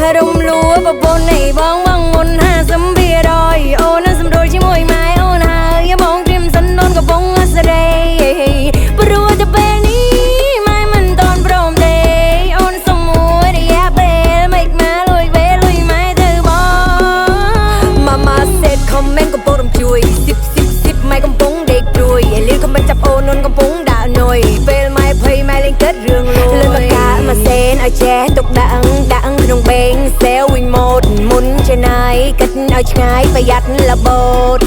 រំលួប្រពន្ធនៃបងបងមុន50វារយអូននឹងសម្រួលជាមួយម៉ែអូនហើយបងត្រៀមសិនដូនកំពុងអសរេព្រោះតែពេលនេះម៉ែមិនតន់ព្រមទេអូនសុំមួយរយៈពេលមិនមកលួយពេលលុយម៉ែទៅបង Mama said comment កំពុងរំជួយសិបសិបសិបម៉ែកំពុងដេកព្រួយអេលីកំមិនចាប់អូននួនកំពុងដាក់នុយពេលម៉ែភ័យម៉ែលេងគិតរឿងលួយលឿនមកកាមកសេ នឲ្យចេះទុកដាក់ដាក់ក្នុងបេងសេវវិញម៉ូតមុនចេណៃគិតឲ្យឆ្ងាយប្រយ័ត្នលបូត